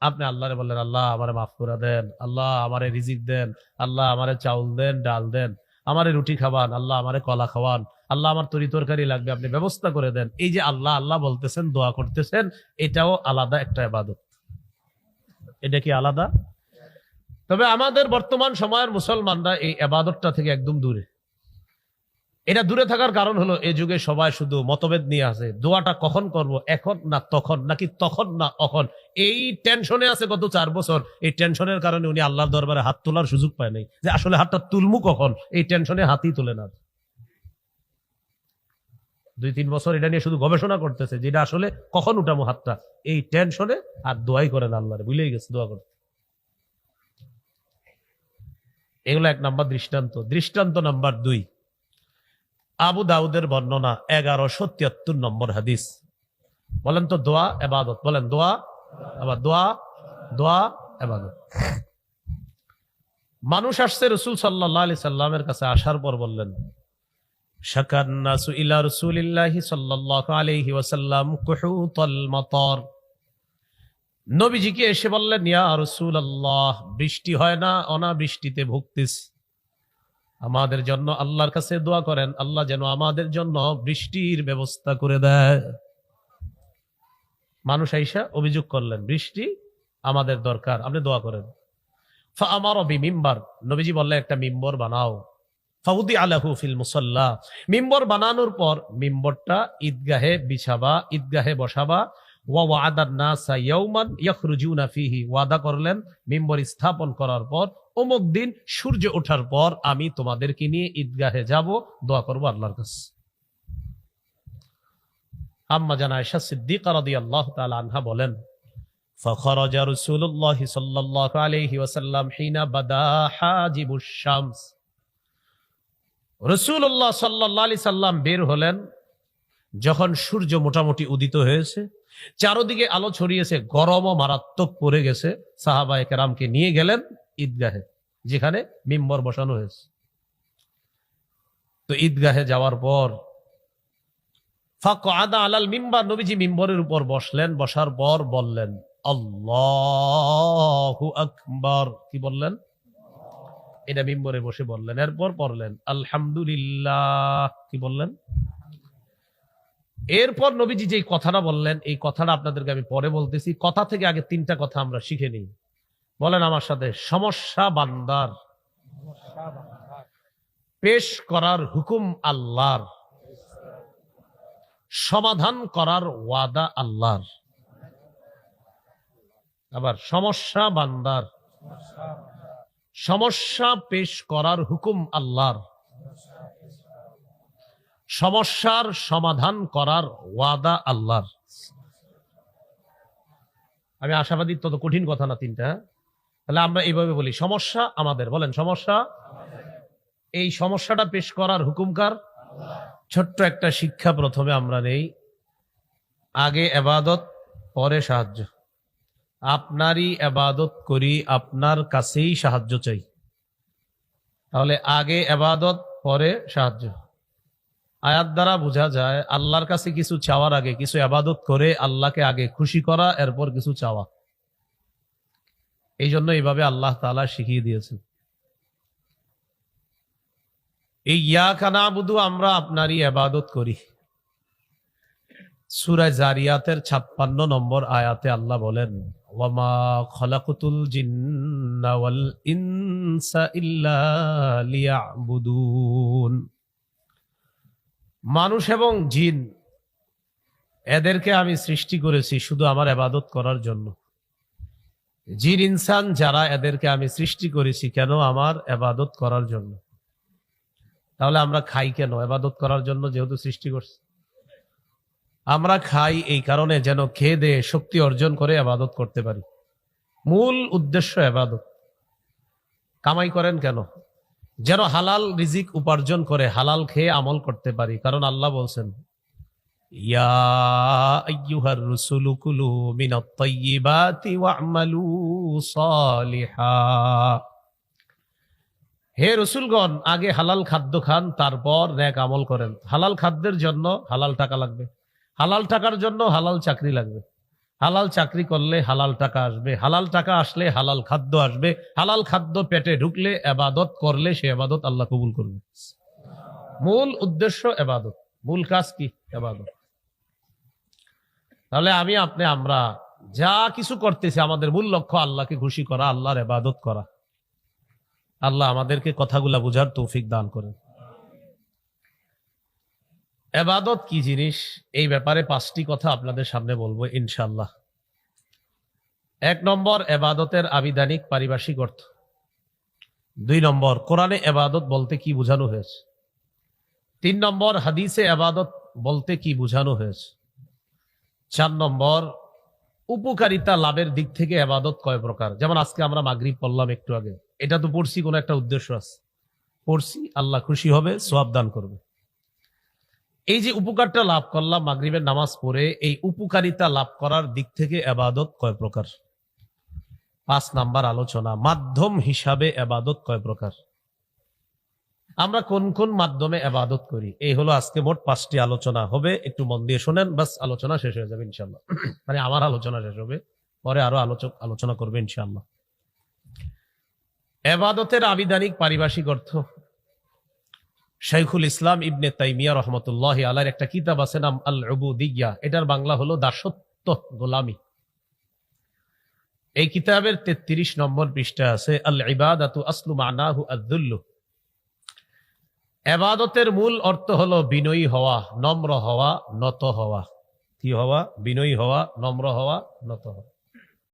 আপনি আল্লাহরে বললেন, আল্লাহ আমারে মাফ করে দেন, আল্লাহ আমারে রিজিক দেন, আল্লাহ আমারে চাউল দেন, ডাল দেন, আমারে রুটি খাওয়ান, আল্লাহ আমারে কলা খাওয়ান, আল্লাহ আমার তরি তরকারি লাগবে, আপনি ব্যবস্থা করে দেন। এই যে আল্লাহ আল্লাহ বলতেছেন, দোয়া করতেছেন, এটাও আলাদা একটা এবাদত এটা কি আলাদা? তবে আমাদের বর্তমান সময়ের মুসলমানরা এই আবাদতটা থেকে একদম দূরে। এটা দূরে থাকার কারণ হলো এই যুগে সবাই শুধু মতভেদ নিয়ে আছে। দোয়াটা কখন করব, এখন না তখন, নাকি তখন না অখন? এই টেনশনে আছে গত চার বছর। এই টেনশনের কারণে উনি আল্লাহর দরবারে হাত তোলার সুযোগ পায় নাই। যে আসলে হাতটা তুলমু কখন? এই টেনশনে হাতই তুলে না। দুই তিন বছর এটা নিয়ে শুধু গবেষণা করতেছে যেটা আসলে কখন উঠামো হাতটা। এই টেনশনে আর দোয়াই করেন আল্লাহরে, ভুলেই গেছে দোয়া করতে। এগুলো এক নাম্বার দৃষ্টান্ত। দৃষ্টান্ত নাম্বার দুই। আবু দাউদের বর্ণনা এগারোশো তিয়াত্তর নম্বর হাদিস। বলেন তো দোয়া, এবাদত। বলেন, দোয়া আবার দোয়া দোয়া, এবাদত। মানুষ আসছে রসুল সাল্লাহ আলি সাল্লামের কাছে আসার পর বললেন নবীজিকে এসে বললেন, ইয়া রাসূলুল্লাহ, বৃষ্টি হয় না, অনাবৃষ্টিতে ভুগতেছি আমাদের জন্য আল্লাহর কাছে দোয়া করেন, আল্লাহ যেন আমাদের জন্য বৃষ্টির ব্যবস্থা করে দেয়। মানুষ আইসা অভিযোগ করলেন, বৃষ্টি আমাদের দরকার, আপনি দোয়া করেন। আমার মিম্বার নবীজি বললেন, একটা মিম্বর বানাও। ফাউদি আলাহু ফিল মুসল্লা, মিম্বর বানানোর পর মিম্বরটা ঈদগাহে বিছাবা, ঈদগাহে বসাবা ওয়া ওয়াদান নাসা ইয়াউমান ইয়াখরুজুনা ফিহি ওয়াদা করলেন মিম্বর স্থাপন করার পর অমুক দিন সূর্য ওঠার পর আমি তোমাদেরকে নিয়ে ঈদগাহে যাব দোয়া করবো আল্লাহর কাছে আম্মা জানা আয়েশা সিদ্দিকা রাদিয়াল্লাহু তাআলা আনহা বলেন فخرج رسول الله صلى الله عليه وسلم حين بدا حاجب الشمس রসুল্লাহ সাল্লাহ আলি সাল্লাম বের হলেন যখন সূর্য মোটামুটি উদিত হয়েছে, চারোদিকে আলো ছড়িয়েছে গরম ও মারাত্মক পড়ে গেছে। সাহাবা কেরামকে নিয়ে গেলেন ঈদগাহে, যেখানে মিম্বর বসানো হয়েছে। তো ঈদগাহে যাওয়ার পর ফাঁক আদা আলাল মিম্বার, নবীজি মিম্বরের উপর বসলেন, বসার পর বললেন, আল্লাহু আকবার। কি বললেন? এটা মিম্বরে বসে বললেন। এরপর পড়লেন, আলহামদুলিল্লাহ। কি বললেন? এরপর নবীজি যে কথাটা বললেন, এই কথাটা আপনাদেরকে আমি পরে বলতেছি। কথা থেকে আগে তিনটা কথা আমরা শিখে নিই। বলেন আমার সাথে, সমস্যা বান্দার পেশ করার হুকুম আল্লাহর, সমাধান করার ওয়াদা আল্লাহর। আবার সমস্যা বান্দার, সমস্যা পেশ করার হুকুম আল্লাহর। সমস্যার সমাধান করার ওয়াদা আল্লাহর। আমি আশাবাদী তত কঠিন কথা না তিনটা? তাহলে আমরা এইভাবে বলি, সমস্যা আমাদের। বলেন, সমস্যা? এই সমস্যাটা পেশ করার হুকুমকার ছোট্ট একটা শিক্ষা প্রথমে আমরা নেই। আগে এবাদত, পরে সাহায্য। আপনারই আবাদত করি, আপনার কাছেই সাহায্য চাই। তাহলে আগে আবাদত পরে সাহায্য। আয়াত দ্বারা বোঝা যায়, আল্লাহর কাছে কিছু চাওয়ার আগে, কিছু আবাদত করে আল্লাহকে আগে খুশি করা, এরপর কিছু চাওয়া। এই জন্য এইভাবে আল্লাহ তালা শিখিয়ে দিয়েছেন। এই ইয়া কানা বুধু আমরা আপনারই আবাদত করি। সুরায় জারিয়াতের ছাপ্পান্ন নম্বর আয়াতে আল্লাহ বলেন, ওয়ামা খলাকুতুল জিন্না ওয়াল ইনসা ইল্লা মানুষ এবং জিন, এদেরকে আমি সৃষ্টি করেছি শুধু আমার আবাদত করার জন্য। জিন, ইনসান যারা এদেরকে আমি সৃষ্টি করেছি কেন আমার আবাদত করার জন্য? তাহলে আমরা খাই কেন? আবাদত করার জন্য যেহেতু সৃষ্টি করছি। আমরা খাই এই কারণে যেন খেয়ে দে শক্তি অর্জন করে আবাদত করতে পারি। মূল উদ্দেশ্য আবাদত। কামাই করেন কেন? যেন হালাল রিজিক উপার্জন করে হালাল খেয়ে আমল করতে পারি। কারণ আল্লাহ বলছেন হে রসুলগণ, আগে হালাল খাদ্য খান, তারপর ন্যাক আমল করেন। হালাল খাদ্যের জন্য হালাল টাকা লাগবে। হালাল টাকার জন্য হালাল চাকরি লাগবে। হালাল চাকরি করলে হালাল টাকা আসবে, হালাল টাকা আসলে হালাল খাদ্য আসবে, হালাল খাদ্য পেটে ঢুকলে এবাদত করলে সে এবাদত আল্লাহ কবুল করবে। মূল উদ্দেশ্য এবাদত মূল কাজ কি? এবাদত তাহলে আমি, আপনি, আমরা যা কিছু করতেছি, আমাদের মূল লক্ষ্য আল্লাহকে খুশি করা, আল্লাহর এবাদত করা। আল্লাহ আমাদেরকে কথাগুলা বুঝার তৌফিক দান করেন। এবাদত কি জিনিস? এই ব্যাপারে পাঁচটি কথা আপনাদের সামনে বলব ইনশাল্লাহ এক নম্বর, এবাদতের আবিধানিক পারিভাষিক অর্থ। দুই নম্বর, কোরআনে এবাদত বলতে কি বোঝানো হয়েছে? তিন নম্বর, হাদিসে এবাদত বলতে কি বোঝানো হয়েছে? চার নম্বর, উপকারিতা লাভের দিক থেকে এবাদত কয় প্রকার? যেমন আজকে আমরা মাগরিব পড়লাম একটু আগে। এটা তো পড়ছি, কোনো একটা উদ্দেশ্য আছে। পড়ছি, আল্লাহ খুশি হবে সোয়াব দান করবে। এই যে উপকারটা লাভ করলাম মাগরিবের নামাজ পড়ে, এই উপকারিতা লাভ করার দিক থেকে এবাদত কয় প্রকার? পাঁচ নাম্বার আলোচনা, মাধ্যম হিসাবে এবাদত কয় প্রকার? আমরা কোন কোন মাধ্যমে এবাদত করি? এই হলো আজকে মোট পাঁচটি আলোচনা। হবে, একটু মন দিয়ে শোনেন, বাস আলোচনা শেষ হয়ে যাবে ইনশাল্লাহ মানে আমার আলোচনা শেষ হবে, পরে আরও আলোচক আলোচনা করবে ইনশাল্লাহ এবাদতের আবিধানিক পারিভাষিক অর্থ শাইখুল ইসলাম ইবনে তাইমিয়া রহমতুল্লাহ আলার একটা কিতাব আছে নাম আল দিগিয়া এটার বাংলা হলো দাসত্ব গোলামি। এই কিতাবের তেত্রিশ নম্বর পৃষ্ঠা আছে আল ইবাদাতু আসলু এবাদতের মূল অর্থ হলো বিনয়ী হওয়া, নম্র হওয়া, নত হওয়া। কি হওয়া? বিনয়ী হওয়া, নম্র হওয়া, নত হওয়া।